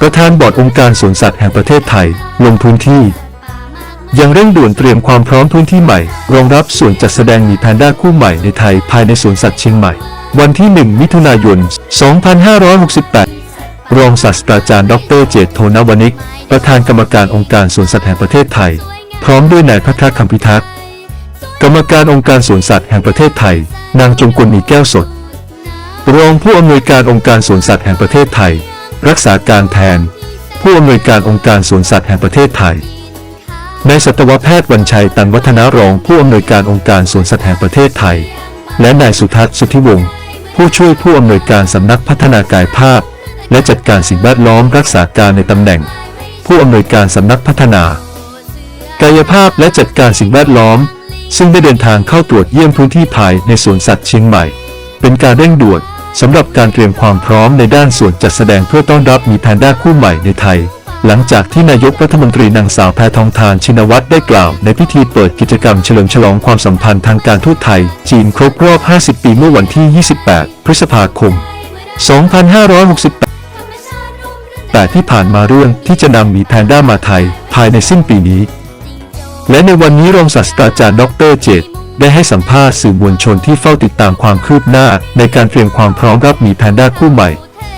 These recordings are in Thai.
ประธานบอร์ดองค์การสวนสัตว์แห่งประเทศไทย ลงพื้นที่ยังเร่งด่วนเตรียมความพร้อมพื้นที่ใหม่ รองรับส่วนจัดแสดงหมีแพนด้าคู่ใหม่ในไทยภายในสวนสัตว์เชียงใหม่ วันที่ 1 มิถุนายน 2568 รองศาสตราจารย์ ดร เจตโทนวนิก ประธานกรรมการองค์การสวนสัตว์แห่งประเทศไทย พร้อมด้วยนายพัทรคำพิทักษ์กรรมการองค์การสวนสัตว์แห่งประเทศไทย นางจงกลมีแก้วสด รองผู้อำนวยการองค์การสวนสัตว์แห่งประเทศไทย รักษาการแทน ผู้อำนวยการองค์การสวนสัตว์แห่งประเทศไทยนายสัตวแพทย์วันชัยตันวัฒนารองผู้อำนวยการองค์การสวนสัตว์แห่งประเทศไทย และนายสุทัศน์สุทธิวงศ์ผู้ช่วยผู้อำนวยการสำนักพัฒนากายภาพ และจัดการสิ่งแวดล้อมรักษาการในตำแหน่ง ผู้อำนวยการสำนักพัฒนา กายภาพและจัดการสิ่งแวดล้อม ซึ่งได้เดินทางเข้าตรวจเยี่ยมพื้นที่ภายในสวนสัตว์เชียงใหม่ เป็นการเร่งด่วน สำหรับการเตรียมความพร้อมในด้านส่วนจัดแสดงเพื่อต้อนรับมีแพนด้าคู่ใหม่ในไทย หลังจากที่นายกรัฐมนตรีนางสาวแพทองทานชินวัตรได้กล่าว ในพิธีเปิดกิจกรรมเฉลิมฉลองความสัมพันธ์ทางการทูตไทย จีนครบรอบ 50 ปีเมื่อวันที่ 28 พฤษภาคม 2568 แต่ที่ผ่านมาเรื่องที่จะนำมีแพนด้ามาไทย ภายในสิ้นปีนี้ และในวันนี้รองศาสตราจารย์ดอกเตอรเจต ได้ให้สัมภาษณ์สื่อมวลชนที่เฝ้าติดตามความคืบหน้า ในการเตรียมความพร้อมรับมีแพนด้าคู่ใหม่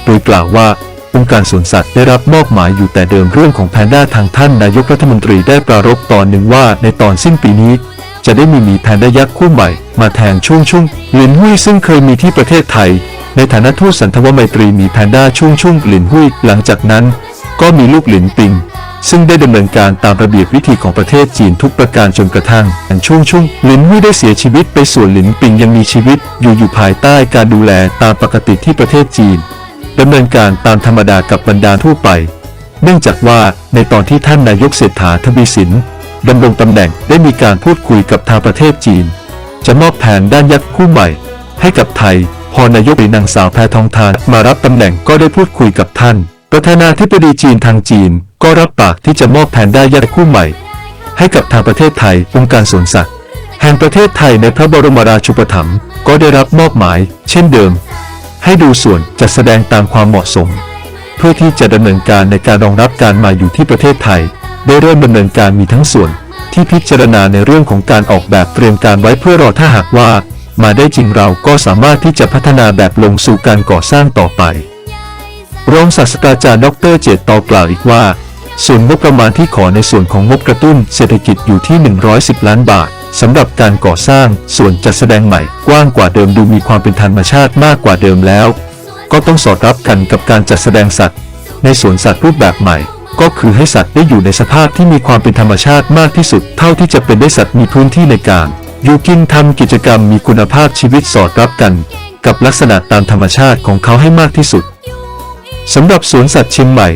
โดยกล่าวว่าองค์การสวนสัตว์ได้รับมอบหมายอยู่แต่เดิมเรื่องของแพนด้าทางท่านนายกรัฐมนตรีได้ปรารภตอนหนึ่งว่าในตอนสิ้นปีนี้ จะได้มีมีแพนด้ายักษ์คู่ใหม่ มาแทนช่วงช่วงหลินหุ้ยซึ่งเคยมีที่ประเทศไทย ในฐานะทูตสันทวไมตรีมีแพนด้าช่วงช่วงหลินหุ้ยหลังจากนั้น ก็มีลูกหลินปิง ซึ่งได้ดำเนินการตามระเบียบวิธีของประเทศจีนทุกประการจนกระทั่งอันช่วงช่วงหลินหุ้ยได้เสียชีวิตไปส่วนหลินปิงยังมีชีวิต อยู่อยู่ภายใต้การดูแลตามปกติที่ประเทศจีนดำเนินการตามธรรมดากับบรรดาทั่วไป เนื่องจากว่าในตอนที่ท่านนายกเศรษฐาทวีสินดำรงตำแหน่งได้มีการพูดคุยกับทางประเทศจีน จะมอบแผนด้านยักษ์คู่ใหม่ ให้กับไทย พอนายกหรือนางสาวแพทองทานมารับตำแหน่งก็ได้พูดคุยกับท่าน ประธานาธิบดีจีนทางจีน ก็รับปากที่จะมอบแผนด้ายักษ์คู่ใหม่ ให้กับทางประเทศไทยองค์การสวนสัตว์ แห่งประเทศไทยในพระบรมราชูปถัมภ์ก็ได้รับมอบหมาย เช่นเดิม ให้ดูส่วนจัดแสดงตามความเหมาะสม เพื่อที่จะดำเนินการในการรองรับการมาอยู่ที่ประเทศไทย ได้เริ่มดำเนินการมีทั้งส่วนที่พิจารณาในเรื่องของการออกแบบเตรียมการไว้เพื่อรอถ้าหากว่า มาได้จริงเราก็สามารถที่จะพัฒนาแบบลงสู่การก่อสร้างต่อไป รองศาสตราจารย์ดรเจตตอกล่าวอีกว่า ส่วนงบประมาณที่ขอในส่วนของงบกระตุ้นเศรษฐกิจอยู่ที่ 110 ล้านบาทสำหรับการก่อสร้างส่วนจัดแสดงใหม่กว้างกว่าเดิมดูมีความเป็นธรรมชาติมากกว่าเดิมแล้ว ก็ต้องสอดรับกันกับการจัดแสดงสัตว์ ในสวนสัตว์รูปแบบใหม่ ก็คือให้สัตว์ได้อยู่ในสภาพที่มีความเป็นธรรมชาติมากที่สุด เท่าที่จะเป็นได้สัตว์มีพื้นที่ในการอยู่กินทำกิจกรรมมีคุณภาพชีวิตสอดรับกัน กับลักษณะตามธรรมชาติของเขาให้มากที่สุด สำหรับสวนสัตว์เชียงใหม่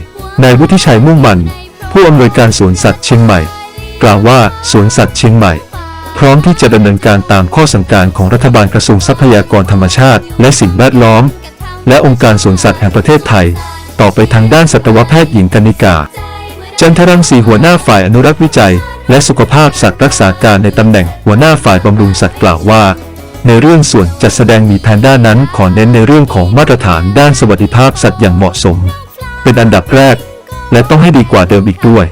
นายวุฒิชัยมุ่งมัน ผู้อำนวยการสวนสัตว์เชียงใหม่ กล่าวว่าสวนสัตว์เชียงใหม่ พร้อมที่จะดำเนินการตามข้อสั่งการของรัฐบาลกระทรวงทรัพยากรธรรมชาติ และสิ่งแวดล้อม และองค์การสวนสัตว์แห่งประเทศไทย ต่อไปทางด้านสัตวแพทย์หญิงกนิกา จันทรังสีหัวหน้าฝ่ายอนุรักษ์วิจัย และสุขภาพสัตว์รักษาการในตำแหน่งหัวหน้าฝ่ายบำรุงสัตว์กล่าวว่า ในเรื่องส่วนจัดแสดงมีแพนด้านั้นขอเน้นในเรื่องของมาตรฐานด้านสวัสดิภาพสัตว์อย่างเหมาะสม เป็นอันดับแรก และต้องให้ดีกว่าเดิมอีกด้วย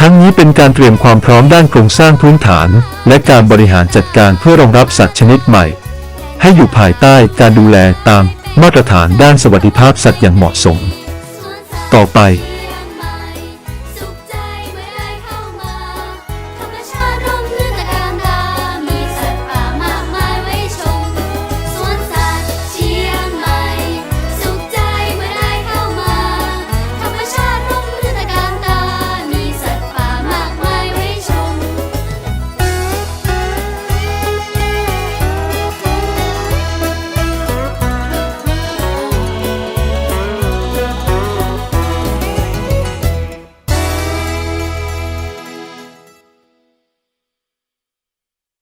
ทั้งนี้เป็นการเตรียมความพร้อมด้านโครงสร้างพื้นฐาน และการบริหารจัดการเพื่อรองรับสัตว์ชนิดใหม่ ให้อยู่ภายใต้การดูแลตามมาตรฐานด้านสวัสดิภาพสัตว์อย่างเหมาะสม ต่อไป